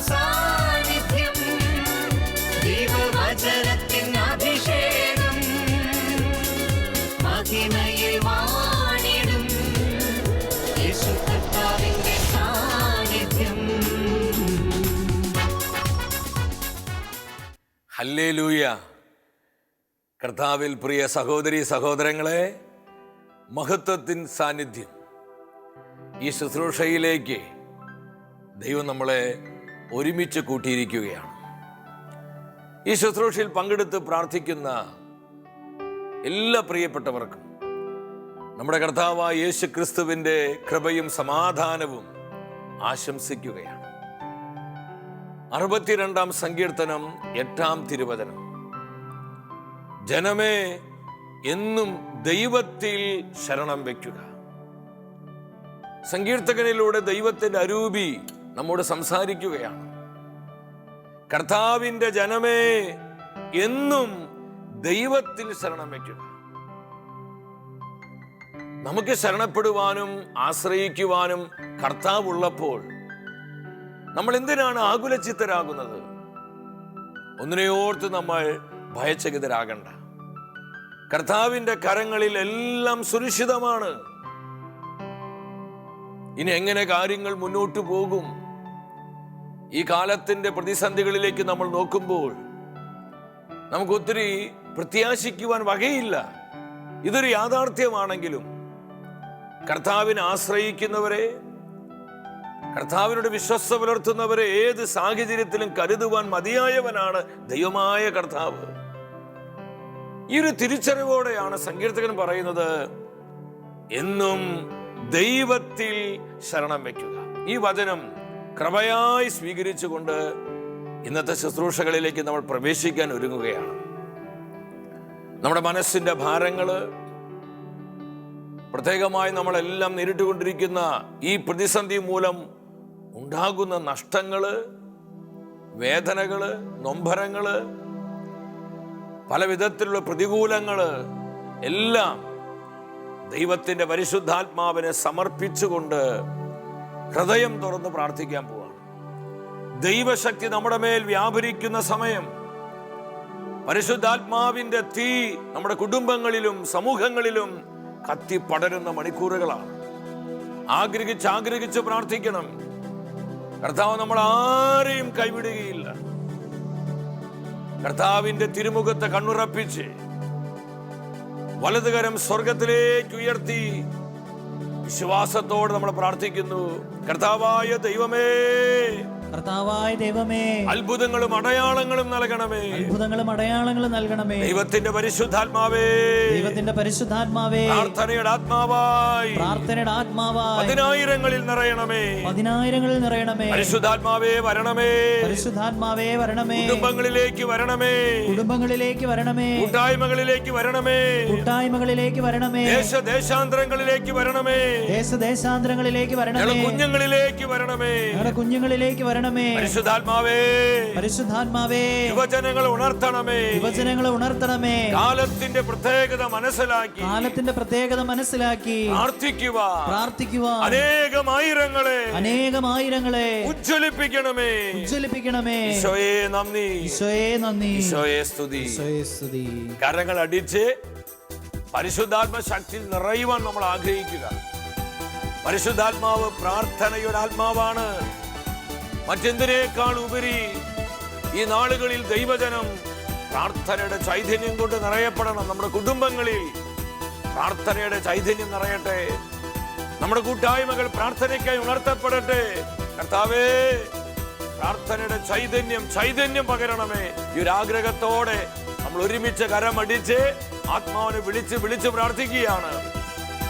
സാന്നിധ്യം അഭിഷേകം വാണിടും സാന്നിധ്യം. ഹല്ലേലൂയ. കർത്താവിൽ പ്രിയ സഹോദരി സഹോദരങ്ങളെ മഹത്വത്തിൻ സാന്നിധ്യം. ഈ ശുശ്രൂഷയിലേക്ക് ദൈവം നമ്മളെ ഒരുമിച്ച് കൂട്ടിയിരിക്കുകയാണ്. ഈ ശുശ്രൂഷയിൽ പങ്കെടുത്ത് പ്രാർത്ഥിക്കുന്ന എല്ലാ പ്രിയപ്പെട്ടവർക്കും നമ്മുടെ കർത്താവായ യേശു ക്രിസ്തുവിന്റെ കൃപയും സമാധാനവും ആശംസിക്കുകയാണ്. അറുപത്തിരണ്ടാം സങ്കീർത്തനം എട്ടാം തിരുവചനം. ജനമേ എന്നും ദൈവത്തിൽ ശരണം വയ്ക്കുക. സങ്കീർത്തകനിലൂടെ ദൈവത്തിന്റെ അരൂപി നമ്മോട് സംസാരിക്കുകയാണ്. കർത്താവിന്റെ ജനമേ എന്നും ദൈവത്തിൽ ശരണം വയ്ക്കുക. നമുക്ക് ശരണപ്പെടുവാനും ആശ്രയിക്കുവാനും കർത്താവ് ഉള്ളപ്പോൾ നമ്മൾ എന്തിനാണ് ആകുലചിത്തരാകുന്നത്? ഒന്നിനെയോർത്ത് നമ്മൾ ഭയചകിതരാകണ്ട. കർത്താവിന്റെ കരങ്ങളിൽ എല്ലാം സുരക്ഷിതമാണ്. ഇനി എങ്ങനെ കാര്യങ്ങൾ മുന്നോട്ട് പോകും? ഈ കാലത്തിന്റെ പ്രതിസന്ധികളിലേക്ക് നമ്മൾ നോക്കുമ്പോൾ നമുക്ക് ഒത്തിരി പ്രത്യാശിക്കുവാൻ വകയില്ല. ഇതൊരു യാഥാർത്ഥ്യമാണെങ്കിലും കർത്താവിനെ ആശ്രയിക്കുന്നവരെ കർത്താവിനോട് വിശ്വസ്ത പുലർത്തുന്നവരെ ഏത് സാഹചര്യത്തിലും കരുതുവാൻ മതിയായവനാണ് ദൈവമായ കർത്താവ്. ഈ ഒരു തിരിച്ചറിവോടെയാണ് സങ്കീർത്തകൻ പറയുന്നത് എന്നും ദൈവത്തിൽ ശരണം വയ്ക്കുക. ഈ വചനം കൃപയായി സ്വീകരിച്ചുകൊണ്ട് ഇന്നത്തെ ശുശ്രൂഷകളിലേക്ക് നമ്മൾ പ്രവേശിക്കാൻ ഒരുങ്ങുകയാണ്. നമ്മുടെ മനസ്സിന്റെ ഭാരങ്ങൾ പ്രത്യേകമായി നമ്മളെല്ലാം നേരിട്ടുകൊണ്ടിരിക്കുന്ന ഈ പ്രതിസന്ധി മൂലം ഉണ്ടാകുന്ന നഷ്ടങ്ങൾ വേദനകൾ നൊമ്പരങ്ങൾ പല വിധത്തിലുള്ള പ്രതികൂലങ്ങൾ എല്ലാം ദൈവത്തിന്റെ പരിശുദ്ധാത്മാവിനെ സമർപ്പിച്ചുകൊണ്ട് ഹൃദയം തുറന്ന് പ്രാർത്ഥിക്കാൻ പോവാണ്. ദൈവശക്തി നമ്മുടെ മേൽ വ്യാപരിക്കുന്ന സമയം പരിശുദ്ധാത്മാവിന്റെ തീ നമ്മുടെ കുടുംബങ്ങളിലും സമൂഹങ്ങളിലും കത്തി പടരുന്ന മണിക്കൂറുകളാണ്. ആഗ്രഹിച്ച് ആഗ്രഹിച്ച് പ്രാർത്ഥിക്കണം. കർത്താവ് നമ്മൾ ആരെയും കൈവിടുകയില്ല. കർത്താവിന്റെ തിരുമുഖത്തെ കണ്ണുറപ്പിച്ച് വലതുകരം സ്വർഗത്തിലേക്ക് ഉയർത്തി വിശ്വാസത്തോടെ നമ്മൾ പ്രാർത്ഥിക്കുന്നു. കർത്താവായ ദൈവമേ. കർത്താവായ ദൈവമേ അത്ഭുതങ്ങളും അടയാളങ്ങളും നൽകണമേ. അത്ഭുതങ്ങളും അടയാളങ്ങളും നൽകണമേ. ദൈവത്തിന്റെ പരിശുദ്ധാത്മാവേ. ദൈവത്തിന്റെ പരിശുദ്ധാത്മാവേ. പ്രാർത്ഥനയുടെ ആത്മാവായി. പ്രാർത്ഥനയുടെ ആത്മാവായി. പതിനായിരങ്ങളിൽ നിറയണമേ. പതിനായിരങ്ങളിൽ നിറയണമേ. പരിശുദ്ധാത്മാവേ വരണമേ. പരിശുദ്ധാത്മാവേ വരണമേ. കുടുംബങ്ങളിലേക്ക് വരണമേ. കുടുംബങ്ങളിലേക്ക് വരണമേ. കൂട്ടായ്മകളിലേക്ക് വരണമേ. കൂട്ടായ്മകളിലേക്ക് വരണമേ. ദേശ ദേശാന്തരങ്ങളിലേക്ക് വരണമേ. ദേശ ദേശാന്തരങ്ങളിലേക്ക് വരണമേ കുഞ്ഞുങ്ങളിലേക്ക് വരണമേ. കുഞ്ഞുങ്ങളിലേക്ക് വരണമേ. പരിശുദ്ധാത്മാവേ പരിശുദ്ധാത്മാവേ യുവജനങ്ങൾ ഉണർത്തണമേ. യുവജനങ്ങളെ ഉണർത്തണമേ. കാലത്തിന്റെ പ്രത്യേകത മനസ്സിലാക്കി കാലത്തിന്റെ പ്രത്യേകത മനസ്സിലാക്കി പ്രാർത്ഥിക്കുക പ്രാർത്ഥിക്കുവാൻ. അനേകം ആയിരങ്ങളെ ഉജ്ജ്വലിപ്പിക്കണമേ. ഉജ്ജ്വലിപ്പിക്കണമേ. ഈശോയെ നന്ദി. ഈശോയെ നന്ദി. ഈശോയെ സ്തുതി. ഈശോയെ സ്തുതി. കരങ്ങൾ അടിച്ച് പരിശുദ്ധാത്മ ശക്തി നിറയുവാൻ നമ്മൾ ആഗ്രഹിക്കുക. പരിശുദ്ധാത്മാവ് പ്രാർത്ഥനയുടെ ആത്മാവാണ്. മറ്റെന്തിനേക്കാൾ ഉപരി ഈ നാളുകളിൽ ദൈവജനം പ്രാർത്ഥനയുടെ ചൈതന്യം കൊണ്ട് നിറയപ്പെടണം നമ്മുടെ കുടുംബങ്ങളിൽ. പ്രാർത്ഥനയുടെ ചൈതന്യം നിറയട്ടെ. നമ്മുടെ കൂട്ടായ്മകൾ പ്രാർത്ഥനയ്ക്കായി ഉണർത്തപ്പെടട്ടെ. കർത്താവേ പ്രാർത്ഥനയുടെ ചൈതന്യം ചൈതന്യം പകരണമേ. ഈ ഒരു ആഗ്രഹത്തോടെ നമ്മൾ ഒരുമിച്ച് കരമടിച്ച് ആത്മാവിനെ വിളിച്ച് വിളിച്ച് പ്രാർത്ഥിക്കുകയാണ്.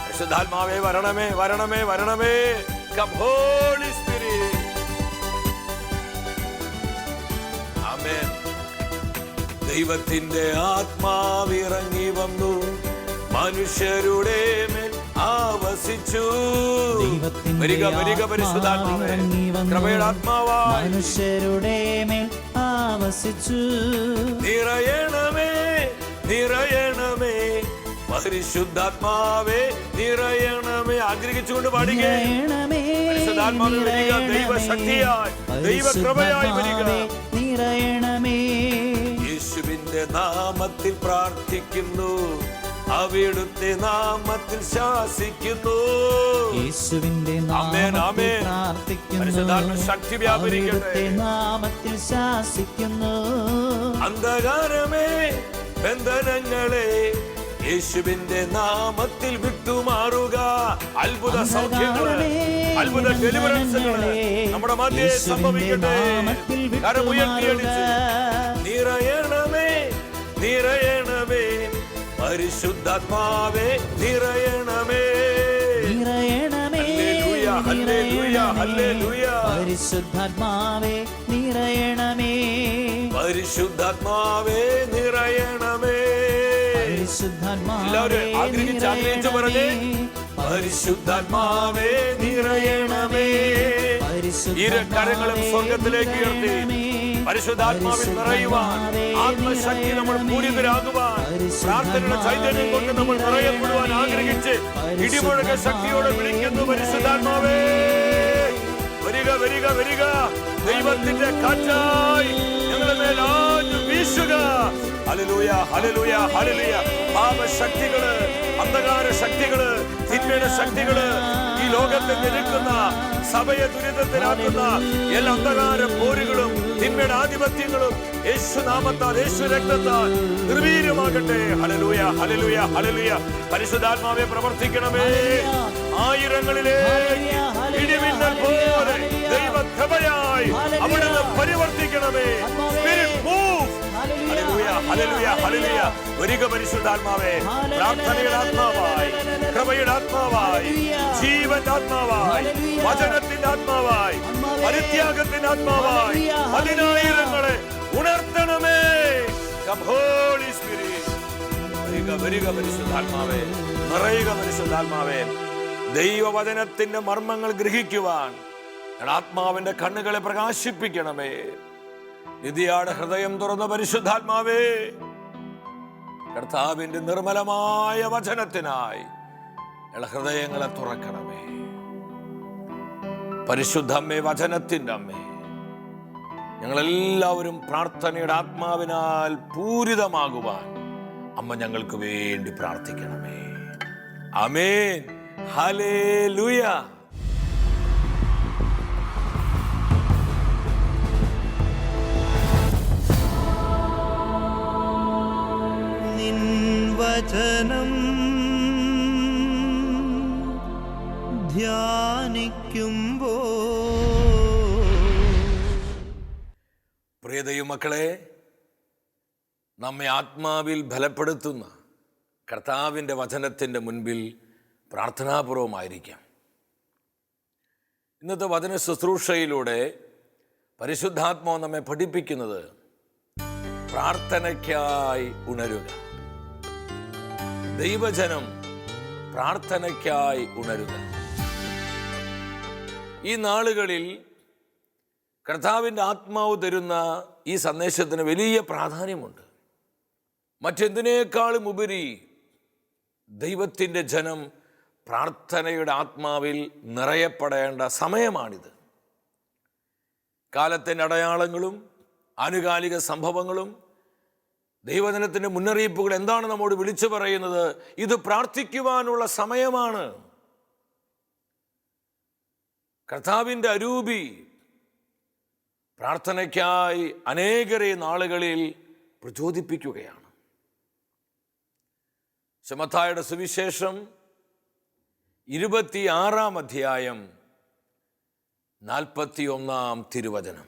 പരിശുദ്ധാത്മാവേ വരണമേ വരണമേ വരണമേ. Come holy spirit. ദൈവത്തിന്റെ ആത്മാവിറങ്ങി വന്നു. മനുഷ്യരുടെ മേൽ ആവസിച്ചു. വരിക വരിക പരിശുദ്ധാത്മാവേ. കൃപയുടെ ആത്മാവായി. മനുഷ്യരുടെ മേൽ ആവസിച്ചു. നിറയണമേ നിറയണമേ. പരിശുദ്ധാത്മാവേ നിറയണമേ. ആഗ്രഹിച്ചുകൊണ്ട് പാടുകേ. ദൈവ പരിശുദ്ധാത്മാവേ ദൈവ ദൈവശക്തിയായി, ദൈവകൃപയായി വരിക. യേശുവിന്റെ നാമത്തിൽ പ്രാർത്ഥിക്കുന്നു. അവിടുത്തെ നാമത്തിൽ ശാസിക്കുന്നു. യേശുവിന്റെ നാമത്തിൽ പ്രാർത്ഥിക്കുന്നു. ശക്തി വ്യാപരിക്കട്ടെ. അവിടുത്തെ നാമത്തിൽ ശാസിക്കുന്നു. അന്ധകാരമേ ബന്ധനങ്ങളെ യേശുവിന്റെ നാമത്തിൽ വിട്ടുമാറുക. അത്ഭുത സൗഖ്യങ്ങളെ അത്ഭുത ഡെലിവറൻസുകളെ നമ്മുടെ മധ്യേ സംഭവിക്കട്ടെ. കരമുയർത്തിയടിച്ച് വിട്ടുമാറുക. നിറയണമേ. പരിശുദ്ധാത്മാവേ നിറയണമേ. നിറയണമേ. പരിശുദ്ധാത്മാവേ നിറയണമേ. പരിശുദ്ധാത്മാവേ നിറയണമേ. പരിശുദ്ധാത്മാവേ എല്ലാവരും ആഗ്രഹിച്ച് ആഗ്രഹിച്ച് പറഞ്ഞേ. പരിശുദ്ധാത്മാവേ നിറയണമേ. ഇരു കരങ്ങളും സ്വർഗത്തിലേക്ക് ഉയർത്തി. പരിശുദ്ധാത്മാവിൽ നിറയുവാൻ ആത്മശക്തി നമ്മൾ പൂരിതരാകുവാൻ പ്രാർത്ഥനയുടെ ചൈതന്യം കൊണ്ട് നമ്മൾ നിറയപ്പെടുവാൻ ആഗ്രഹിച്ച് ഇടിമുഴക ശക്തിയോടെ വിളിക്കുന്നു പരിശുദ്ധാത്മാവേ. വരിക വരിക വരിക. ദൈവത്തിന്റെ കാറ്റായി ഞങ്ങളുടെ മേൽ ആഞ്ഞു വീശുക. Hallelujah hallelujah hallelujah. പാപശക്തികൾ അന്ധകാര ശക്തികൾ തിന്മയുടെ ശക്തികൾ ഈ ലോകത്തെ നിരക്കുന്ന സഭയെ ദുരിതത്തിലാക്കുന്ന എല്ലാ അന്ധകാര പോരുകളും തിന്മയുടെ ആധിപത്യങ്ങളും യേശു നാമത്താൽ യേശു രക്തത്താൽ നിർവീര്യമാകട്ടെ. ഹലലൂയ ഹലലൂയ ഹലലൂയ പരിശുദ്ധാത്മാവെ പ്രവർത്തിക്കണമേ. ആയിരങ്ങളിലേക്ക് ഇടിമിന്നൽ പോലെ ദൈവകൃപയായി അവിടുന്ന് പരിവർത്തിക്കണമേ. വരിക പരിശുദ്ധാത്മാവേ. പ്രാർത്ഥനയുടെ ആത്മാവായി കൃപയുടെ ആത്മാവായി ജീവന്റെ ആത്മാവായി വചനത്തിന്റെ ആത്മാവായി പരിത്യാഗത്തിന്റെ ആത്മാവായി. പതിനായിരങ്ങളെ ഉണർത്തണമേ. സ്പിരിറ്റ്. Spirit. വരിക വരിക പരിശുദ്ധാത്മാവേ നിറയുക പരിശുദ്ധാത്മാവേ ദൈവവചനത്തിന്റെ മർമ്മങ്ങൾ ഗ്രഹിക്കുവാൻ ആത്മാവിന്റെ കണ്ണുകളെ പ്രകാശിപ്പിക്കണമേ. നിധിയാട് ഹൃദയം തുറന്ന പരിശുദ്ധാത്മാവേ കർത്താവിന്റെ നിർമ്മലമായ വചനത്തിനായി ഹൃദയങ്ങളെ തുറക്കണമേ. പരിശുദ്ധ അമ്മേ വചനത്തിന്റെ അമ്മേ ഞങ്ങളെല്ലാവരും പ്രാർത്ഥനയുടെ ആത്മാവിനാൽ പൂരിതമാകുവാൻ അമ്മ ഞങ്ങൾക്ക് വേണ്ടി പ്രാർത്ഥിക്കണമേ. അമേൻ ഹലേ നിൻ വചനം ധ്യാനിക്കുമ്പോ പ്രിയതയും മക്കളെ നമ്മെ ആത്മാവിൽ ബലപ്പെടുത്തുന്ന കർത്താവിന്റെ വചനത്തിന്റെ മുൻപിൽ പ്രാർത്ഥനാപൂർവമായിരിക്കാം. ഇന്നത്തെ വചന ശുശ്രൂഷയിലൂടെ പരിശുദ്ധാത്മാവ് നമ്മെ പഠിപ്പിക്കുന്നത് പ്രാർത്ഥനയ്ക്കായി ഉണരുക. ദൈവജനം പ്രാർത്ഥനയ്ക്കായി ഉണരുക. ഈ നാളുകളിൽ കർത്താവിന്റെ ആത്മാവ് തരുന്ന ഈ സന്ദേശത്തിന് വലിയ പ്രാധാന്യമുണ്ട്. മറ്റെന്തിനേക്കാളും ഉപരി ദൈവത്തിന്റെ ജനം പ്രാർത്ഥനയുടെ ആത്മാവിൽ നിറയപ്പെടേണ്ട സമയമാണിത്. കാലത്തിന്റെ അടയാളങ്ങളും ആനുകാലിക സംഭവങ്ങളും ദൈവജനത്തിന്റെ മുന്നറിയിപ്പുകൾ എന്താണ് നമ്മോട് വിളിച്ചു പറയുന്നത്? ഇത് പ്രാർത്ഥിക്കുവാനുള്ള സമയമാണ്. കർത്താവിന്റെ അരൂപി. പ്രാർത്ഥനയ്ക്കായി അനേകരെ നാളുകളിൽ പ്രചോദിപ്പിക്കുകയാണ്. ശമത്തായുടെ സുവിശേഷം ഇരുപത്തിയാറാം അധ്യായം നാൽപ്പത്തിയൊന്നാം തിരുവചനം.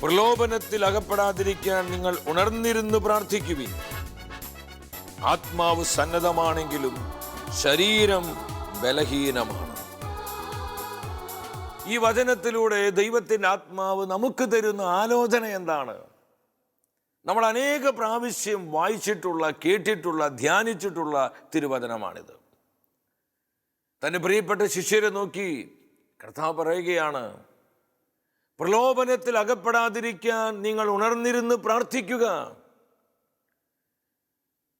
പ്രലോഭനത്തിൽ അകപ്പെടാതിരിക്കാൻ നിങ്ങൾ ഉണർന്നിരുന്നു പ്രാർത്ഥിക്കുവിൻ. ആത്മാവ് സന്നദ്ധമാണെങ്കിലും ശരീരം ബലഹീനമാണ്. ഈ വചനത്തിലൂടെ ദൈവത്തിന്റെ ആത്മാവ് നമുക്ക് തരുന്ന ആലോചന എന്താണ്? നമ്മൾ അനേക പ്രാവശ്യം വായിച്ചിട്ടുള്ള കേട്ടിട്ടുള്ള ധ്യാനിച്ചിട്ടുള്ള തിരുവചനമാണിത്. തന്റെ പ്രിയപ്പെട്ട ശിഷ്യരെ നോക്കി കർത്താവ് പറയുകയാണ് പ്രലോഭനത്തിൽ അകപ്പെടാതിരിക്കാൻ നിങ്ങൾ ഉണർന്നിരുന്ന് പ്രാർത്ഥിക്കുക.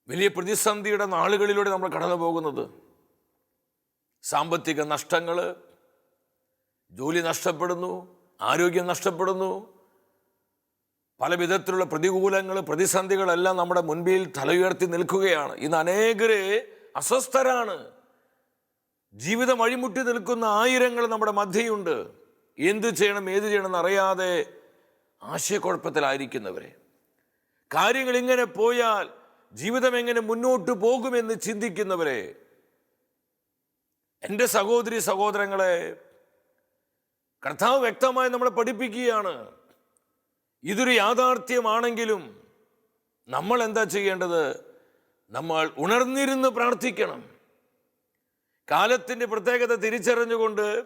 വലിയ പ്രതിസന്ധിയുടെ നാളുകളിലൂടെ നമ്മൾ കടന്നു പോകുന്നത് സാമ്പത്തിക നഷ്ടങ്ങൾ ജോലി നഷ്ടപ്പെടുന്നു ആരോഗ്യം നഷ്ടപ്പെടുന്നു. പല വിധത്തിലുള്ള പ്രതികൂലങ്ങൾ പ്രതിസന്ധികളെല്ലാം നമ്മുടെ മുൻപിൽ തലയുയർത്തി നിൽക്കുകയാണ്. ഇന്ന് അനേകരെ അസ്വസ്ഥരാണ്. ജീവിതം അഴിമുട്ടി നിൽക്കുന്ന ആയിരങ്ങൾ നമ്മുടെ മധ്യയുണ്ട്. എന്തു ചെയ്യണം ഏത് ചെയ്യണം എന്നറിയാതെ ആശയക്കുഴപ്പത്തിലായിരിക്കുന്നവരെ. കാര്യങ്ങൾ ഇങ്ങനെ പോയാൽ ജീവിതം എങ്ങനെ മുന്നോട്ട് പോകുമെന്ന് ചിന്തിക്കുന്നവരെ. എന്റെ സഹോദരി സഹോദരങ്ങളെ കർത്താവ് വ്യക്തമായി നമ്മളെ പഠിപ്പിക്കുകയാണ്. ഇതൊരു യാഥാർത്ഥ്യമാണെങ്കിലും നമ്മൾ എന്താ ചെയ്യേണ്ടത്? നമ്മൾ ഉണർന്നിരുന്ന് പ്രാർത്ഥിക്കണം. കാലത്തിന്റെ പ്രത്യേകത തിരിച്ചറിഞ്ഞുകൊണ്ട്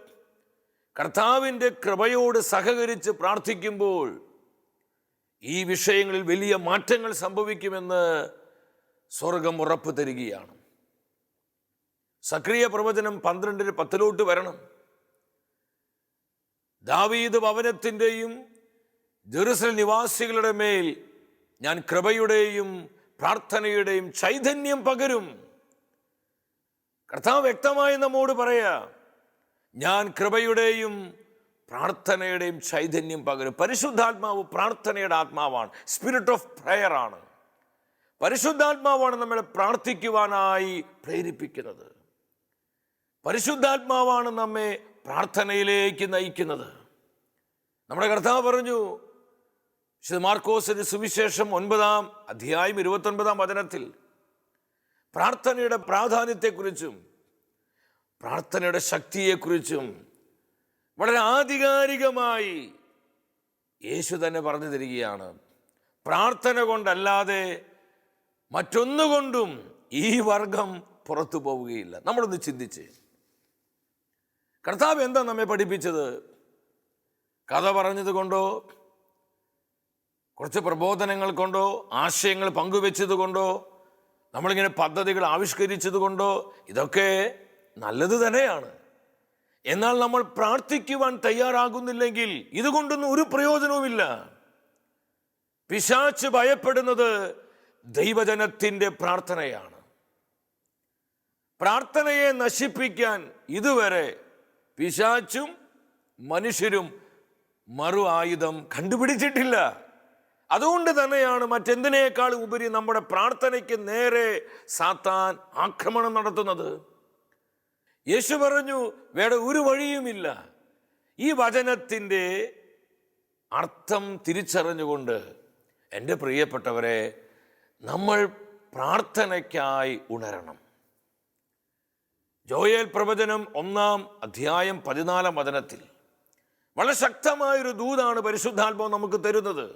കർത്താവിന്റെ കൃപയോട് സഹകരിച്ച് പ്രാർത്ഥിക്കുമ്പോൾ ഈ വിഷയങ്ങളിൽ വലിയ മാറ്റങ്ങൾ സംഭവിക്കുമെന്ന് സ്വർഗം ഉറപ്പ് തരികയാണ്. സക്രിയ പ്രവചനം പന്ത്രണ്ടിന് പത്തിലോട്ട് വരണം. ദാവീദ് ഭവനത്തിന്റെയും ജെറുസൽ നിവാസികളുടെ മേൽ ഞാൻ കൃപയുടെയും പ്രാർത്ഥനയുടെയും ചൈതന്യം പകരും. കർത്താവ് വ്യക്തമായി നമ്മോട് പറയാ ഞാൻ കൃപയുടെയും പ്രാർത്ഥനയുടെയും ചൈതന്യം പകരും. പരിശുദ്ധാത്മാവ് പ്രാർത്ഥനയുടെ ആത്മാവാണ് സ്പിരിറ്റ് ഓഫ് പ്രയർ ആണ്. പരിശുദ്ധാത്മാവാണ് നമ്മളെ പ്രാർത്ഥിക്കുവാനായി പ്രേരിപ്പിക്കുന്നത്. പരിശുദ്ധാത്മാവാണ് നമ്മെ പ്രാർത്ഥനയിലേക്ക് നയിക്കുന്നത്. നമ്മുടെ കർത്താവ് പറഞ്ഞു വിശുദ്ധ മാർക്കോസിന്റെ സുവിശേഷം ഒൻപതാം അധ്യായം ഇരുപത്തൊൻപതാം വചനത്തിൽ പ്രാർത്ഥനയുടെ പ്രാധാന്യത്തെക്കുറിച്ചും പ്രാർത്ഥനയുടെ ശക്തിയെക്കുറിച്ചും വളരെ ആധികാരികമായി യേശു തന്നെ പറഞ്ഞു തരികയാണ്. പ്രാർത്ഥന കൊണ്ടല്ലാതെ മറ്റൊന്നുകൊണ്ടും ഈ വർഗം പുറത്തു പോവുകയില്ല. നമ്മളൊന്ന് ചിന്തിച്ച്. കർത്താവ് എന്താ നമ്മെ പഠിപ്പിച്ചത്? കഥ പറഞ്ഞത് കൊണ്ടോ? കുറച്ച് പ്രബോധനങ്ങൾ കൊണ്ടോ? ആശയങ്ങൾ പങ്കുവെച്ചത് കൊണ്ടോ? നമ്മളിങ്ങനെ പദ്ധതികൾ ആവിഷ്കരിച്ചത് കൊണ്ടോ? ഇതൊക്കെ നല്ലത് തന്നെയാണ്. എന്നാൽ നമ്മൾ പ്രാർത്ഥിക്കുവാൻ തയ്യാറാകുന്നില്ലെങ്കിൽ ഇതുകൊണ്ടൊന്നും ഒരു പ്രയോജനവുമില്ല. പിശാച്ച് ഭയപ്പെടുന്നത് ദൈവജനത്തിന്റെ പ്രാർത്ഥനയാണ്. പ്രാർത്ഥനയെ നശിപ്പിക്കാൻ ഇതുവരെ പിശാച്ചും മനുഷ്യരും മറു ആയുധം കണ്ടുപിടിച്ചിട്ടില്ല. അതുകൊണ്ട് തന്നെയാണ് മറ്റെന്തിനേക്കാൾ ഉപരി നമ്മുടെ പ്രാർത്ഥനയ്ക്ക് നേരെ സാത്താൻ ആക്രമണം നടത്തുന്നത്. യേശു പറഞ്ഞു വേറെ ഒരു വഴിയുമില്ല. ഈ വചനത്തിന്റെ അർത്ഥം തിരിച്ചറിഞ്ഞുകൊണ്ട് എന്റെ പ്രിയപ്പെട്ടവരെ നമ്മൾ പ്രാർത്ഥനയ്ക്കായി ഉണരണം. ജോയേൽ പ്രവചനം ഒന്നാം അധ്യായം പതിനാലാം വചനത്തിൽ. വളരെ ശക്തമായൊരു ദൂതാണ് പരിശുദ്ധാത്മാവ് നമുക്ക് തരുന്നത്.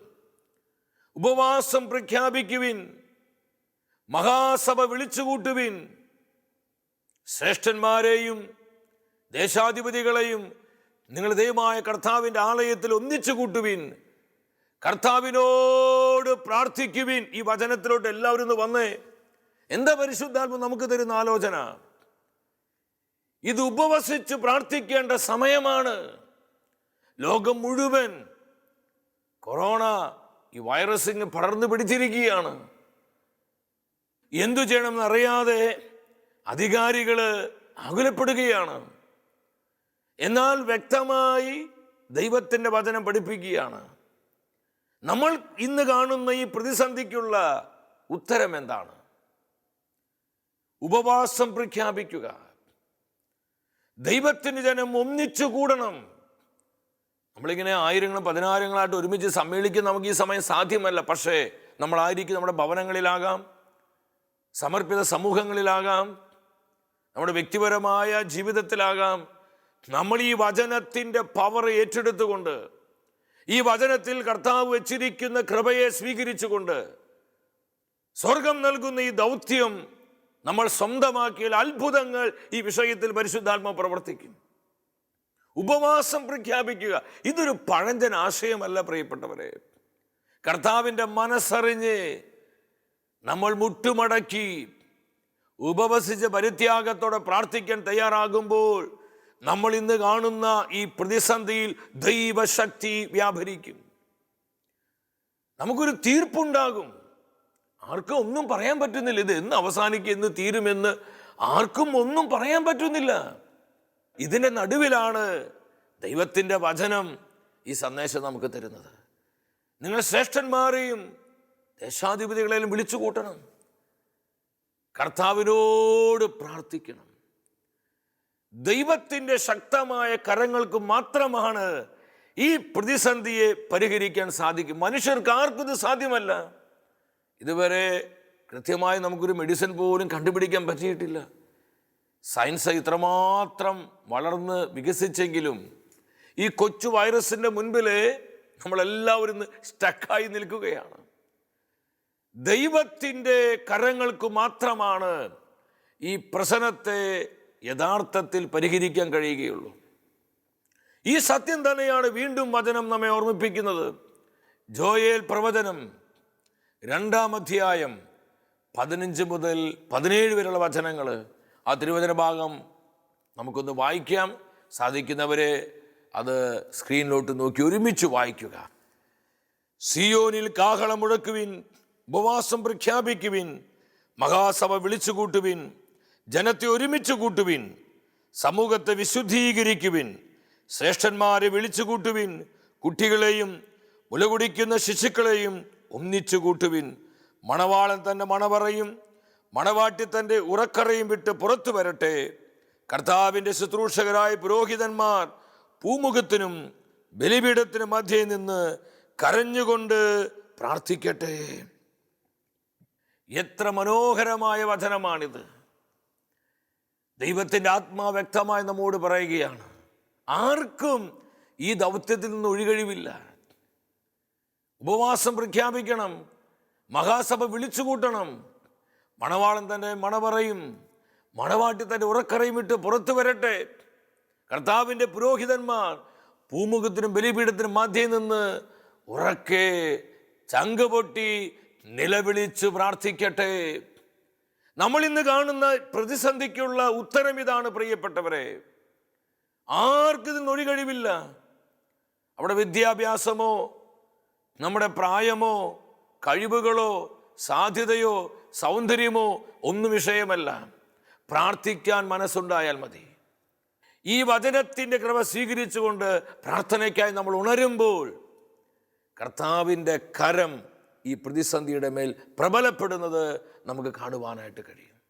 ഉപവാസം പ്രഖ്യാപിക്കുവിൻ മഹാസഭ വിളിച്ചുകൂട്ടുവിൻ ശ്രേഷ്ഠന്മാരെയും ദേശാധിപതികളെയും നിങ്ങൾ ദൈവമായ കർത്താവിന്റെ ആലയത്തിൽ ഒന്നിച്ചു കൂട്ടുവിൻ കർത്താവിനോട് പ്രാർത്ഥിക്കുവിൻ. ഈ വചനത്തിലോട്ട് എല്ലാവരും ഒന്ന് വന്നേ. എന്താ പരിശുദ്ധാത്മ നമുക്ക് തരുന്ന ആലോചന? ഇത് ഉപവസിച്ച് പ്രാർത്ഥിക്കേണ്ട സമയമാണ്. ലോകം മുഴുവൻ കൊറോണ ഈ വൈറസിന് പടർന്നു പിടിച്ചിരിക്കുകയാണ്. എന്തു ചെയ്യണമെന്ന് അറിയാതെ അധികാരികൾ ആകുലപ്പെടുകയാണ്. എന്നാൽ വ്യക്തമായി ദൈവത്തിന്റെ വചനം പഠിപ്പിക്കുകയാണ്. നമ്മൾ ഇന്ന് കാണുന്ന ഈ പ്രതിസന്ധിക്കുള്ള ഉത്തരം എന്താണ് ഉപവാസം പ്രഖ്യാപിക്കുക. ദൈവത്തിന് ജനം ഒന്നിച്ചു കൂടണം. നമ്മളിങ്ങനെ ആയിരങ്ങളും പതിനായിരങ്ങളായിട്ട് ഒരുമിച്ച് സമ്മേളിക്കുന്ന നമുക്ക് ഈ സമയം സാധ്യമല്ല. പക്ഷേ നമ്മളായിരിക്കും നമ്മുടെ ഭവനങ്ങളിലാകാം സമർപ്പിത സമൂഹങ്ങളിലാകാം നമ്മുടെ വ്യക്തിപരമായ ജീവിതത്തിലാകാം. നമ്മൾ ഈ വചനത്തിന്റെ പവർ ഏറ്റെടുത്തുകൊണ്ട് ഈ വചനത്തിൽ കർത്താവ് വെച്ചിരിക്കുന്ന കൃപയെ സ്വീകരിച്ചുകൊണ്ട് സ്വർഗം നൽകുന്ന ഈ ദൗത്യം നമ്മൾ സ്വന്തമാക്കിയാൽ അത്ഭുതങ്ങൾ ഈ വിഷയത്തിൽ പരിശുദ്ധാത്മ പ്രവർത്തിക്കും. ഉപവാസം പ്രഖ്യാപിക്കുക ഇതൊരു പഴഞ്ചൻ ആശയമല്ല പ്രിയപ്പെട്ടവരെ. കർത്താവിന്റെ മനസ്സറിഞ്ഞ് നമ്മൾ മുട്ടുമടക്കി ഉപവസിച്ച് പരിത്യാഗത്തോടെ പ്രാർത്ഥിക്കാൻ തയ്യാറാകുമ്പോൾ നമ്മൾ ഇന്ന് കാണുന്ന ഈ പ്രതിസന്ധിയിൽ ദൈവശക്തി വ്യാപരിക്കും. നമുക്കൊരു തീർപ്പുണ്ടാകും. ആർക്കും ഒന്നും പറയാൻ പറ്റുന്നില്ല. ഇത് എന്ന് അവസാനിക്കും എന്ന് തീരുമെന്ന് ആർക്കും ഒന്നും പറയാൻ പറ്റുന്നില്ല. ഇതിന്റെ നടുവിലാണ് ദൈവത്തിന്റെ വചനം ഈ സന്ദേശം നമുക്ക് തരുന്നത്. നിങ്ങൾ ശ്രേഷ്ഠന്മാരെയും ദേശാധിപതികളെയും വിളിച്ചു കൂട്ടണം. കർത്താവിനോട് പ്രാർത്ഥിക്കണം. ദൈവത്തിന്റെ ശക്തമായ കരങ്ങൾക്ക് മാത്രമാണ് ഈ പ്രതിസന്ധിയെ പരിഹരിക്കാൻ സാധിക്കും. മനുഷ്യർക്ക് ആർക്കും ഇത് സാധ്യമല്ല. ഇതുവരെ കൃത്യമായി നമുക്കൊരു മെഡിസിൻ പോലും കണ്ടുപിടിക്കാൻ പറ്റിയിട്ടില്ല. സയൻസ് ഇത്രമാത്രം വളർന്ന് വികസിച്ചെങ്കിലും ഈ കൊച്ചു വൈറസിന്റെ മുൻപിൽ നമ്മളെല്ലാവരും സ്റ്റക്കായി നിൽക്കുകയാണ്. ദൈവത്തിന്റെ കരങ്ങൾക്ക് മാത്രമാണ് ഈ പ്രശ്നത്തെ യഥാർത്ഥത്തിൽ പരിഹരിക്കാൻ കഴിയുകയുള്ളൂ. ഈ സത്യം തന്നെയാണ് വീണ്ടും വചനം നമ്മെ ഓർമ്മിപ്പിക്കുന്നത്. ജോയേൽ പ്രവചനം രണ്ടാം അധ്യായം പതിനഞ്ച് മുതൽ പതിനേഴ് വരെയുള്ള വചനങ്ങൾ. ആ തിരുവചന ഭാഗം നമുക്കൊന്ന് വായിക്കാം. സാധിക്കുന്നവരെ അത് സ്ക്രീനിലോട്ട് നോക്കി ഒരുമിച്ച് വായിക്കുക. സിയോനിൽ കാഹളം മുഴക്കുവിൻ ഉപവാസം പ്രഖ്യാപിക്കുവിൻ മഹാസഭ വിളിച്ചു കൂട്ടുവിൻ ജനത്തെ ഒരുമിച്ച് കൂട്ടുവിൻ സമൂഹത്തെ വിശുദ്ധീകരിക്കുവിൻ ശ്രേഷ്ഠന്മാരെ വിളിച്ചു കൂട്ടുവിൻ കുട്ടികളെയും മുലകുടിക്കുന്ന ശിശുക്കളെയും ഒന്നിച്ചു കൂട്ടുവിൻ. മണവാളൻ തന്റെ മണവറയും മണവാട്ടി തന്റെ ഉറക്കറയും വിട്ട് പുറത്തു വരട്ടെ. കർത്താവിന്റെ ശുശ്രൂഷകരായ പുരോഹിതന്മാർ പൂമുഖത്തിനും ബലിപീഠത്തിനും മധ്യേ നിന്ന് കരഞ്ഞുകൊണ്ട് പ്രാർത്ഥിക്കട്ടെ. എത്ര മനോഹരമായ വചനമാണിത്. ദൈവത്തിന്റെ ആത്മാവ് വ്യക്തമായി നമ്മോട് പറയുകയാണ്. ആർക്കും ഈ ദൗത്യത്തിൽ നിന്ന് ഒഴികഴിവില്ല. ഉപവാസം പ്രഖ്യാപിക്കണം. മഹാസഭ വിളിച്ചു കൂട്ടണം മണവാളൻ തന്റെ മണവറയും മണവാട്ടി തന്റെ ഉറക്കറയും ഇട്ട് പുറത്തു വരട്ടെ. കർത്താവിന്റെ പുരോഹിതന്മാർ പൂമുഖത്തിനും ബലിപീഠത്തിനും മധ്യേ നിന്ന് ഉറക്കെ ചങ്ക് പൊട്ടി നിലവിളിച്ച് പ്രാർത്ഥിക്കട്ടെ. നമ്മൾ ഇന്ന് കാണുന്ന പ്രതിസന്ധിക്കുള്ള ഉത്തരം ഇതാണ് പ്രിയപ്പെട്ടവരെ. ആർക്കിതിന് ഒഴികഴിവില്ല. അവിടെ വിദ്യാഭ്യാസമോ നമ്മുടെ പ്രായമോ കഴിവുകളോ സാധ്യതയോ സൗന്ദര്യമോ ഒന്നും വിഷയമല്ല. പ്രാർത്ഥിക്കാൻ മനസ്സുണ്ടായാൽ മതി. ഈ വചനത്തിന്റെ കൃപ സ്വീകരിച്ചുകൊണ്ട് പ്രാർത്ഥനയ്ക്കായി നമ്മൾ ഉണരുമ്പോൾ കർത്താവിന്റെ കരം ഈ പ്രതിസന്ധിയുടെ മേൽ പ്രബലപ്പെടുന്നത് നമുക്ക് കാണുവാനായിട്ട് കഴിയും.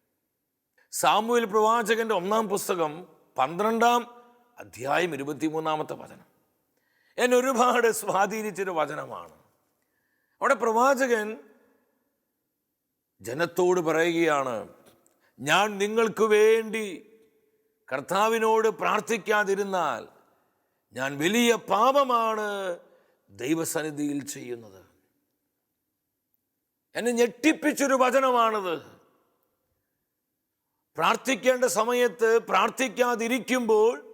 സാമൂഹ്യ പ്രവാചകന്റെ ഒന്നാം പുസ്തകം പന്ത്രണ്ടാം അധ്യായം ഇരുപത്തിമൂന്നാമത്തെ വചനം. എന്നെ ഒരുപാട് സ്വാധീനിച്ചൊരു വചനമാണ്. അവിടെ പ്രവാചകൻ ജനത്തോട് പറയുകയാണ് ഞാൻ നിങ്ങൾക്ക് വേണ്ടി കർത്താവിനോട് പ്രാർത്ഥിക്കാതിരുന്നാൽ ഞാൻ വലിയ പാപമാണ് ദൈവസന്നിധിയിൽ ചെയ്യുന്നത്. എന്നെ ഞെട്ടിപ്പിച്ചൊരു വചനമാണത്. പ്രാർത്ഥിക്കേണ്ട സമയത്ത് പ്രാർത്ഥിക്കാതിരിക്കുമ്പോൾ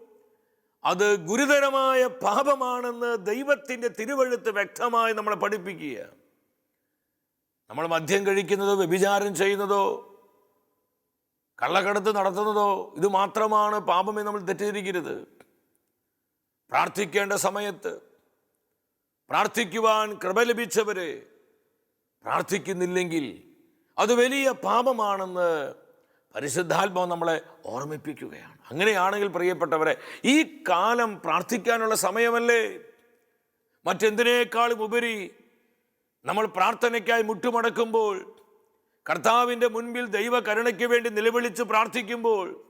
അത് ഗുരുതരമായ പാപമാണെന്ന് ദൈവത്തിന്റെ തിരുവഴുത്ത് വ്യക്തമായി നമ്മളെ പഠിപ്പിക്കുക നമ്മൾ മദ്യം കഴിക്കുന്നതോ വ്യഭിചാരം ചെയ്യുന്നതോ കള്ളക്കടത്ത് നടത്തുന്നതോ ഇത് മാത്രമാണ് പാപമേ നമ്മൾ തെറ്റിദ്ധരിക്കരുത്. പ്രാർത്ഥിക്കേണ്ട സമയത്ത് പ്രാർത്ഥിക്കുവാൻ കൃപ ലഭിച്ചവരെ പ്രാർത്ഥിക്കുന്നില്ലെങ്കിൽ അത് വലിയ പാപമാണെന്ന് പരിശുദ്ധാത്മാവ് നമ്മളെ ഓർമ്മിപ്പിക്കുകയാണ്. അങ്ങനെയാണെങ്കിൽ പ്രിയപ്പെട്ടവരെ ഈ കാലം പ്രാർത്ഥിക്കാനുള്ള സമയമല്ലേ? മറ്റെന്തിനേക്കാളും ഉപരി നമ്മൾ പ്രാർത്ഥനയ്ക്കായി മുട്ടുമടക്കുമ്പോൾ കർത്താവിന്റെ മുൻപിൽ ദൈവകരുണയ്ക്ക് വേണ്ടി നിലവിളിച്ച് പ്രാർത്ഥിക്കുമ്പോൾ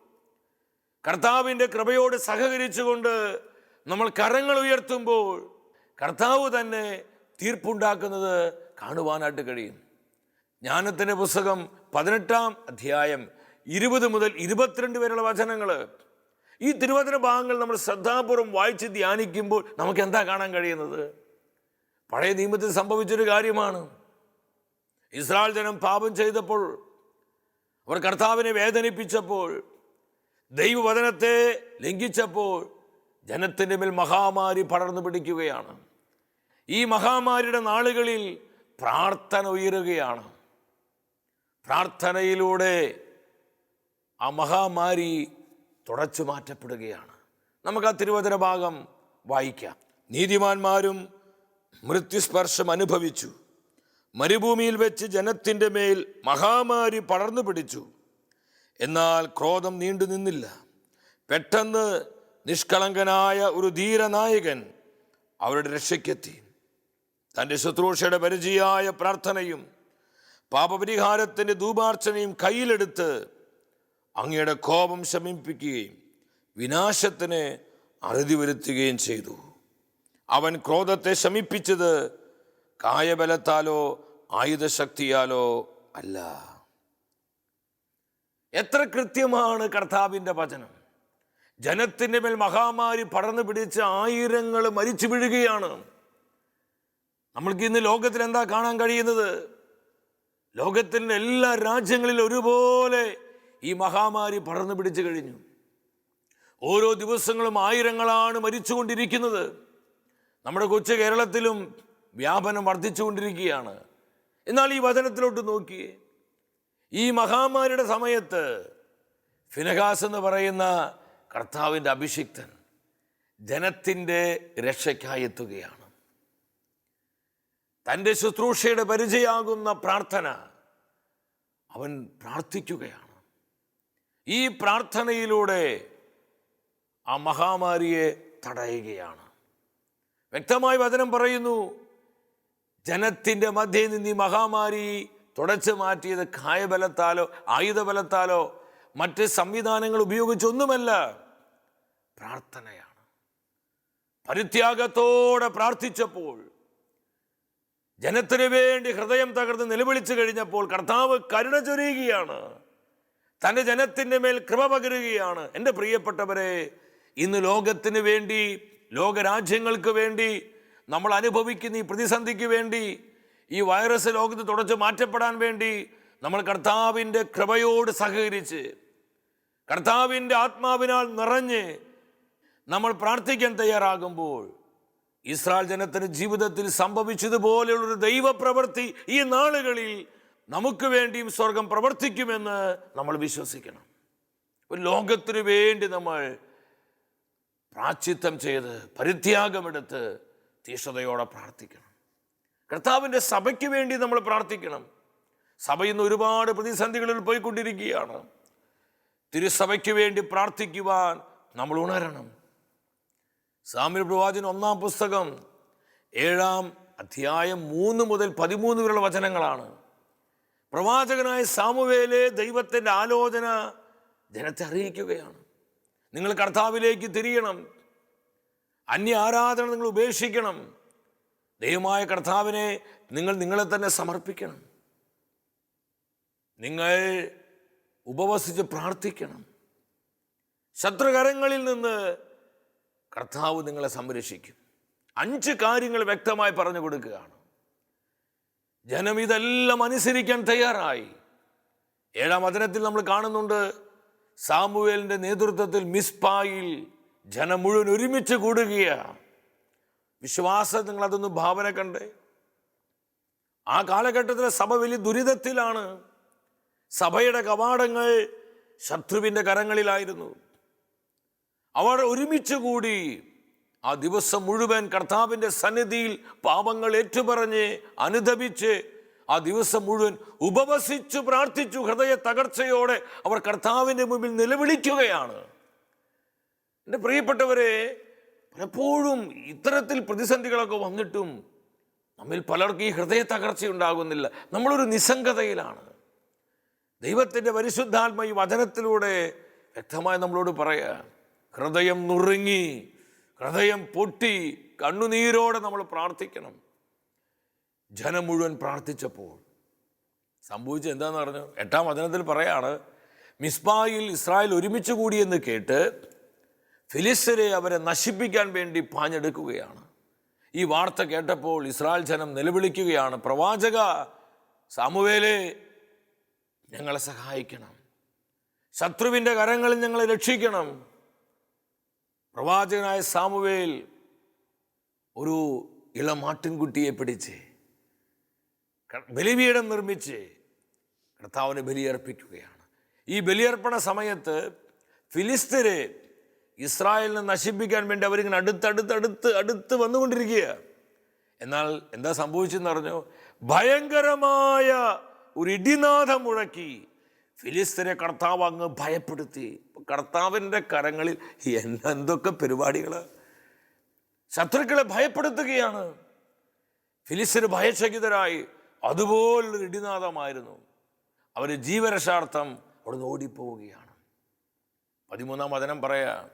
കർത്താവിന്റെ കൃപയോട് സഹകരിച്ചുകൊണ്ട് നമ്മൾ കരങ്ങൾ ഉയർത്തുമ്പോൾ കർത്താവ് തന്നെ തീർപ്പുണ്ടാക്കുന്നത് കാണുവാനായിട്ട് കഴിയും. ജ്ഞാനത്തിന്റെ പുസ്തകം പതിനെട്ടാം അധ്യായം ഇരുപത് മുതൽ ഇരുപത്തിരണ്ട് വരെയുള്ള വചനങ്ങൾ ഈ തിരുവചന ഭാഗങ്ങൾ നമ്മൾ ശ്രദ്ധാപൂർവം വായിച്ച് ധ്യാനിക്കുമ്പോൾ നമുക്ക് എന്താ കാണാൻ കഴിയുന്നത്? പഴയ നിയമത്തിൽ സംഭവിച്ചൊരു കാര്യമാണ്. ഇസ്രായേൽ ജനം പാപം ചെയ്തപ്പോൾ അവർ കർത്താവിനെ വേദനിപ്പിച്ചപ്പോൾ ദൈവവചനത്തെ ലംഘിച്ചപ്പോൾ ജനത്തിന്റെ മേൽ മഹാമാരി പടർന്നു പിടിക്കുകയാണ്. ഈ മഹാമാരിയുടെ നാളുകളിൽ പ്രാർത്ഥന ഉയരുകയാണ്. പ്രാർത്ഥനയിലൂടെ ആ മഹാമാരി തുടച്ചു മാറ്റപ്പെടുകയാണ്. നമുക്ക് ആ തിരുവചന ഭാഗം വായിക്കാം. നീതിമാന്മാരും മൃത്യുസ്പർശം അനുഭവിച്ചു. മരുഭൂമിയിൽ വെച്ച് ജനത്തിന്റെ മേൽ മഹാമാരി പടർന്നു പിടിച്ചു. എന്നാൽ ക്രോധം നീണ്ടു നിന്നില്ല. പെട്ടെന്ന് നിഷ്കളങ്കനായ ഒരു ധീരനായകൻ അവരുടെ രക്ഷയ്ക്കെത്തി. തന്റെ ശുശ്രൂഷയുടെ പരിചയായ പ്രാർത്ഥനയും പാപപരിഹാരത്തിന്റെ ദൂപാർച്ചനയും കയ്യിലെടുത്ത് അങ്ങയുടെ കോപം ശമിപ്പിക്കുകയും വിനാശത്തിന് അറുതി വരുത്തുകയും ചെയ്തു. അവൻ ക്രോധത്തെ ശമിപ്പിച്ചത് കായബലത്താലോ ആയുധശക്തിയാലോ അല്ല. എത്ര കൃത്യമാണ് കർത്താവിന്റെ വചനം. ജനത്തിന്റെ മേൽ മഹാമാരി പടർന്നു പിടിച്ച് ആയിരങ്ങൾ മരിച്ചു വീഴുകയാണ്. നമ്മൾക്ക് ഇന്ന് ലോകത്തിൽ എന്താ കാണാൻ കഴിയുന്നത്? ലോകത്തിന്റെ എല്ലാ രാജ്യങ്ങളിലും ഒരുപോലെ ഈ മഹാമാരി പടർന്നു പിടിച്ചു കഴിഞ്ഞു. ഓരോ ദിവസങ്ങളും ആയിരങ്ങളാണ് മരിച്ചുകൊണ്ടിരിക്കുന്നത്. നമ്മുടെ കൊച്ചു കേരളത്തിലും വ്യാപനം വർദ്ധിച്ചുകൊണ്ടിരിക്കുകയാണ്. എന്നാൽ ഈ വചനത്തിലോട്ട് നോക്കിയേ. ഈ മഹാമാരിയുടെ സമയത്ത് ഫിനഹാസ് എന്ന് പറയുന്ന കർത്താവിന്റെ അഭിഷിക്തൻ ജനത്തിന്റെ രക്ഷയ്ക്കായി എത്തുകയാണ്. തന്റെ ശുശ്രൂഷയുടെ പരിചയാകുന്ന പ്രാർത്ഥന അവൻ പ്രാർത്ഥിക്കുകയാണ്. ഈ പ്രാർത്ഥനയിലൂടെ ആ മഹാമാരിയെ തടയുകയാണ്. വ്യക്തമായി വചനം പറയുന്നു ജനത്തിന്റെ മധ്യേ നിന്ന് ഈ മഹാമാരി തുടച്ചു മാറ്റിയത് കായബലത്താലോ ആയുധബലത്താലോ മറ്റ് സംവിധാനങ്ങൾ ഉപയോഗിച്ചൊന്നുമല്ല പ്രാർത്ഥനയാണ്. പരിത്യാഗത്തോടെ പ്രാർത്ഥിച്ചപ്പോൾ ജനത്തിനു വേണ്ടി ഹൃദയം തകർന്ന് നിലവിളിച്ചു കഴിഞ്ഞപ്പോൾ കർത്താവ് കരുണ ചൊരിയുകയാണ്. തന്റെ ജനത്തിന്റെ മേൽ കൃപ പകരുകയാണ്. എന്റെ പ്രിയപ്പെട്ടവരെ ഇന്ന് ലോകത്തിന് വേണ്ടി ലോകരാജ്യങ്ങൾക്ക് വേണ്ടി നമ്മൾ അനുഭവിക്കുന്ന ഈ പ്രതിസന്ധിക്ക് വേണ്ടി ഈ വൈറസ് ലോകത്ത് തുടച്ചു മാറ്റപ്പെടാൻ വേണ്ടി നമ്മൾ കർത്താവിന്റെ കൃപയോട് സഹകരിച്ച് കർത്താവിന്റെ ആത്മാവിനാൽ നിറഞ്ഞ് നമ്മൾ പ്രാർത്ഥിക്കാൻ തയ്യാറാകുമ്പോൾ ഇസ്രായേൽ ജനത്തിന് ജീവിതത്തിൽ സംഭവിച്ചതുപോലെയുള്ളൊരു ദൈവപ്രവൃത്തി ഈ നാളുകളിൽ നമുക്ക് വേണ്ടിയും സ്വർഗം പ്രവർത്തിക്കുമെന്ന് നമ്മൾ വിശ്വസിക്കണം. ഒരു ലോകത്തിനു വേണ്ടി നമ്മൾ പ്രാച്ചിത്വം ചെയ്ത് പരിത്യാഗമെടുത്ത് തീഷ്ണതയോടെ പ്രാർത്ഥിക്കണം. കർത്താവിന്റെ സഭയ്ക്ക് വേണ്ടി നമ്മൾ പ്രാർത്ഥിക്കണം. സഭ ഇന്ന് ഒരുപാട് പ്രതിസന്ധികളിൽ പോയിക്കൊണ്ടിരിക്കുകയാണ്. തിരുസഭയ്ക്ക് വേണ്ടി പ്രാർത്ഥിക്കുവാൻ നമ്മൾ ഉണരണം. സാമ്യ പ്രവാചൻ ഒന്നാം പുസ്തകം ഏഴാം അധ്യായം മൂന്ന് മുതൽ പതിമൂന്ന് വരെയുള്ള വചനങ്ങളാണ്. പ്രവാചകനായ സാമുവേലെ ദൈവത്തിന്റെ ആലോചന ജനത്തെ അറിയിക്കുകയാണ്. നിങ്ങൾ കർത്താവിലേക്ക് തിരിയണം. അന്യ ആരാധന നിങ്ങൾ ഉപേക്ഷിക്കണം. ദൈവമായ കർത്താവിനെ നിങ്ങൾ നിങ്ങളെ തന്നെ സമർപ്പിക്കണം. നിങ്ങൾ ഉപവസിച്ച് പ്രാർത്ഥിക്കണം. ശത്രുകരങ്ങളിൽ നിന്ന് കർത്താവ് നിങ്ങളെ സംരക്ഷിക്കും. അഞ്ച് കാര്യങ്ങൾ വ്യക്തമായി പറഞ്ഞു കൊടുക്കുകയാണ്. ജനം ഇതെല്ലാം അനുസരിക്കാൻ തയ്യാറായി. ഏഴാം വചനത്തിൽ നമ്മൾ കാണുന്നുണ്ട് സാമുവേലിന്റെ നേതൃത്വത്തിൽ മിസ്പായിൽ ജനം മുഴുവൻ ഒരുമിച്ച് കൂടുകയാണ് വിശ്വാസം നിങ്ങൾ അതൊന്ന് ഭാവന കണ്ടേ. ആ കാലഘട്ടത്തിലെ സഭ വലിയ ദുരിതത്തിലാണ്. സഭയുടെ കവാടങ്ങൾ ശത്രുവിന്റെ കരങ്ങളിലായിരുന്നു. അവർ ഒരുമിച്ച് കൂടി ആ ദിവസം മുഴുവൻ കർത്താവിന്റെ സന്നിധിയിൽ പാപങ്ങൾ ഏറ്റുപറഞ്ഞ് അനുദപിച്ച് ആ ദിവസം മുഴുവൻ ഉപവസിച്ചു പ്രാർത്ഥിച്ചു ഹൃദയ തകർച്ചയോടെ അവർ കർത്താവിന്റെ മുമ്പിൽ നിലവിളിക്കുകയാണ്. എന്റെ പ്രിയപ്പെട്ടവരെ പലപ്പോഴും ഇത്തരത്തിൽ പ്രതിസന്ധികളൊക്കെ വന്നിട്ടും നമ്മിൽ പലർക്കും ഈ ഹൃദയ തകർച്ച ഉണ്ടാകുന്നില്ല. നമ്മളൊരു നിസ്സംഗതയിലാണ്. ദൈവത്തിന്റെ പരിശുദ്ധാത്മ ഈ വചനത്തിലൂടെ വ്യക്തമായി നമ്മളോട് പറയാ ഹൃദയം നുറുങ്ങി ഹൃദയം പൊട്ടി കണ്ണുനീരോടെ നമ്മൾ പ്രാർത്ഥിക്കണം. ജനം മുഴുവൻ പ്രാർത്ഥിച്ചപ്പോൾ സംഭവിച്ചത് എന്താന്ന് പറഞ്ഞു എട്ടാം വചനത്തിൽ പറയാണ് മിസ്ബായിൽ ഇസ്രായേൽ ഒരുമിച്ച് കൂടിയെന്ന് കേട്ട് ഫിലിസ്തരെ അവരെ നശിപ്പിക്കാൻ വേണ്ടി പാഞ്ഞെടുക്കുകയാണ്. ഈ വാർത്ത കേട്ടപ്പോൾ ഇസ്രായേൽ ജനം നിലവിളിക്കുകയാണ് പ്രവാചക സാമുവേലെ ഞങ്ങളെ സഹായിക്കണം. ശത്രുവിന്റെ കരങ്ങളിൽ ഞങ്ങളെ രക്ഷിക്കണം. പ്രവാചകനായ സാമുവേൽ ഒരു ഇളമാട്ടിൻകുട്ടിയെ പിടിച്ച് ബലിപീഠം നിർമ്മിച്ച് കർത്താവിന് ബലിയർപ്പിക്കുകയാണ്. ഈ ബലിയർപ്പണ സമയത്ത് ഫിലിസ്തരെ ഇസ്രായേലിനെ നശിപ്പിക്കാൻ വേണ്ടി അവരിങ്ങനെ അടുത്തടുത്തടുത്ത് അടുത്ത് വന്നുകൊണ്ടിരിക്കുക എന്നാൽ എന്താ സംഭവിച്ചെന്ന് പറഞ്ഞു ഭയങ്കരമായ ഒരു ഇടിനാഥം മുഴക്കി ഫിലിസ്തീനെ കർത്താവ് അങ്ങ് ഭയപ്പെടുത്തി. കർത്താവിന്റെ കരങ്ങളിൽ എന്തൊക്കെ പരിപാടികൾ? ശത്രുക്കളെ ഭയപ്പെടുത്തുകയാണ്. ഫിലിസ്തീന് ഭയചകിതരായി അതുപോലൊരു ഇടിനാഥമായിരുന്നു അവർ ജീവരക്ഷാർത്ഥം അവിടുന്ന് ഓടിപ്പോവുകയാണ്. പതിമൂന്നാം വചനം പറയാ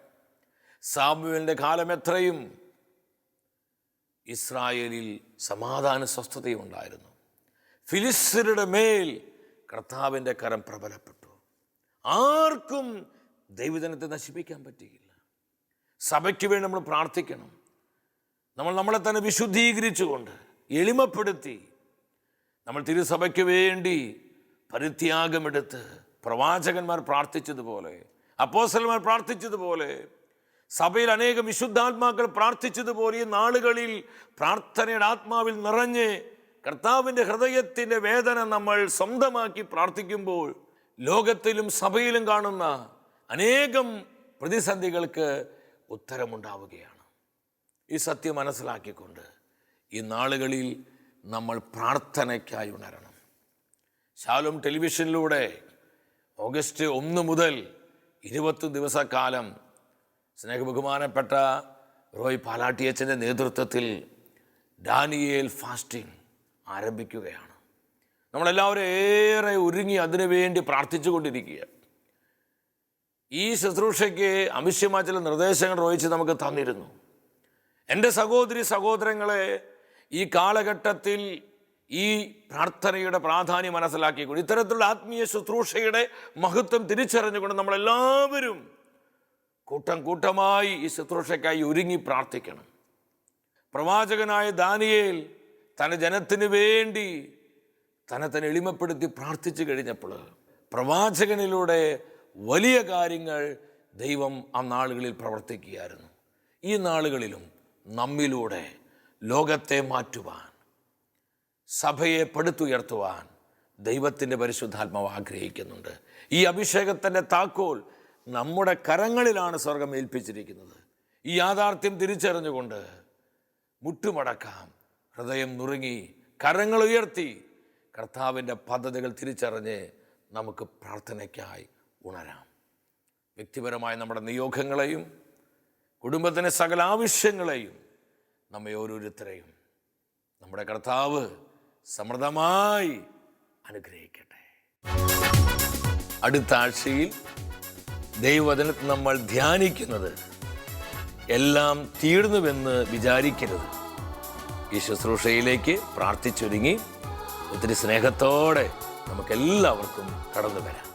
സാമുവിന്റെ കാലം എത്രയും ഇസ്രായേലിൽ സമാധാന സ്വസ്ഥതയും ഉണ്ടായിരുന്നു. ഫിലിസ്തീനയുടെ മേൽ കർത്താവിന്റെ കരം പ്രബലപ്പെട്ടു. ആർക്കും ദൈവജനത്തെ നശിപ്പിക്കാൻ പറ്റുകയില്ല സഭയ്ക്ക് വേണ്ടി നമ്മൾ പ്രാർത്ഥിക്കണം. നമ്മൾ നമ്മളെ തന്നെ വിശുദ്ധീകരിച്ചുകൊണ്ട് എളിമപ്പെടുത്തി നമ്മൾ തിരുസഭയ്ക്ക് വേണ്ടി പരിത്യാഗമെടുത്ത് പ്രവാചകന്മാർ പ്രാർത്ഥിച്ചതുപോലെ അപ്പോസലന്മാർ പ്രാർത്ഥിച്ചതുപോലെ സഭയിൽ അനേകം വിശുദ്ധാത്മാക്കൾ പ്രാർത്ഥിച്ചതുപോലെ ഈ നാളുകളിൽ പ്രാർത്ഥനയുടെ ആത്മാവിൽ നിറഞ്ഞ് കർത്താവിന്റെ ഹൃദയത്തിന്റെ വേദന നമ്മൾ സ്വന്തമാക്കി പ്രാർത്ഥിക്കുമ്പോൾ ലോകത്തിലും സഭയിലും കാണുന്ന അനേകം പ്രതിസന്ധികൾക്ക് ഉത്തരമുണ്ടാവുകയാണ്. ഈ സത്യം മനസ്സിലാക്കിക്കൊണ്ട് ഈ നാളുകളിൽ നമ്മൾ പ്രാർത്ഥനയ്ക്കായി ഉണരണം. ശാലും ടെലിവിഷനിലൂടെ ഓഗസ്റ്റ് ഒന്ന് മുതൽ ഇരുപത്തി ദിവസക്കാലം സ്നേഹബഹുമാനപ്പെട്ട റോയ് പാലാട്ടിയച്ചന്റെ നേതൃത്വത്തിൽ ഡാനിയേൽ ഫാസ്റ്റിംഗ് ആരംഭിക്കുകയാണ്. നമ്മളെല്ലാവരും ഏറെ ഒരുങ്ങി അതിനുവേണ്ടി പ്രാർത്ഥിച്ചു കൊണ്ടിരിക്കുക ഈ ശുശ്രൂഷയ്ക്ക് ആവശ്യമായ ചില നിർദ്ദേശങ്ങൾ റോയിച്ച് നമുക്ക് തന്നിരുന്നു. എന്റെ സഹോദരി സഹോദരങ്ങളെ ഈ കാലഘട്ടത്തിൽ ഈ പ്രാർത്ഥനയുടെ പ്രാധാന്യം മനസ്സിലാക്കിക്കൊണ്ട് ഇത്തരത്തിലുള്ള ആത്മീയ ശുശ്രൂഷയുടെ മഹത്വം തിരിച്ചറിഞ്ഞുകൊണ്ട് നമ്മളെല്ലാവരും കൂട്ടം കൂട്ടമായി ഈ ശുശ്രൂഷയ്ക്കായി ഒരുങ്ങി പ്രാർത്ഥിക്കണം. പ്രവാചകനായ ദാനിയേൽ തന്റെ ജനത്തിന് വേണ്ടി തന്നെ തന്നെ എളിമപ്പെടുത്തി പ്രാർത്ഥിച്ചു കഴിഞ്ഞപ്പോൾ പ്രവാചകനിലൂടെ വലിയ കാര്യങ്ങൾ ദൈവം ആ നാളുകളിൽ പ്രവർത്തിക്കുകയായിരുന്നു. ഈ നാളുകളിലും നമ്മിലൂടെ ലോകത്തെ മാറ്റുവാൻ സഭയെ പടുത്തുയർത്തുവാൻ ദൈവത്തിന്റെ പരിശുദ്ധാത്മാവ് ആഗ്രഹിക്കുന്നുണ്ട്. ഈ അഭിഷേകത്തിന്റെ താക്കോൽ നമ്മുടെ കരങ്ങളിലാണ് സ്വർഗം ഏൽപ്പിച്ചിരിക്കുന്നത്. ഈ യാഥാർത്ഥ്യം തിരിച്ചറിഞ്ഞുകൊണ്ട് മുട്ടുമടക്കാം ഹൃദയം നുറുങ്ങി കരങ്ങൾ ഉയർത്തി കർത്താവിന്റെ പദ്ധതികൾ തിരിച്ചറിഞ്ഞ് നമുക്ക് പ്രാർത്ഥനയ്ക്കായി ഉണരാം. വ്യക്തിപരമായ നമ്മുടെ നിയോഗങ്ങളെയും കുടുംബത്തിന്റെ സകല ആവശ്യങ്ങളെയും നമ്മെ ഓരോരുത്തരെയും നമ്മുടെ കർത്താവ് സമൃദ്ധമായി അനുഗ്രഹിക്കട്ടെ. അടുത്ത ആഴ്ചയിൽ ദൈവവചനത്തിൽ നമ്മൾ ധ്യാനിക്കുന്നത് എല്ലാം തീർന്നുവെന്ന് വിചാരിക്കരുത്. ഈ ശുശ്രൂഷയിലേക്ക് പ്രാർത്ഥിച്ചൊരുങ്ങി. ഒത്തിരി സ്നേഹത്തോടെ നമുക്കെല്ലാവർക്കും കടന്നു വരാം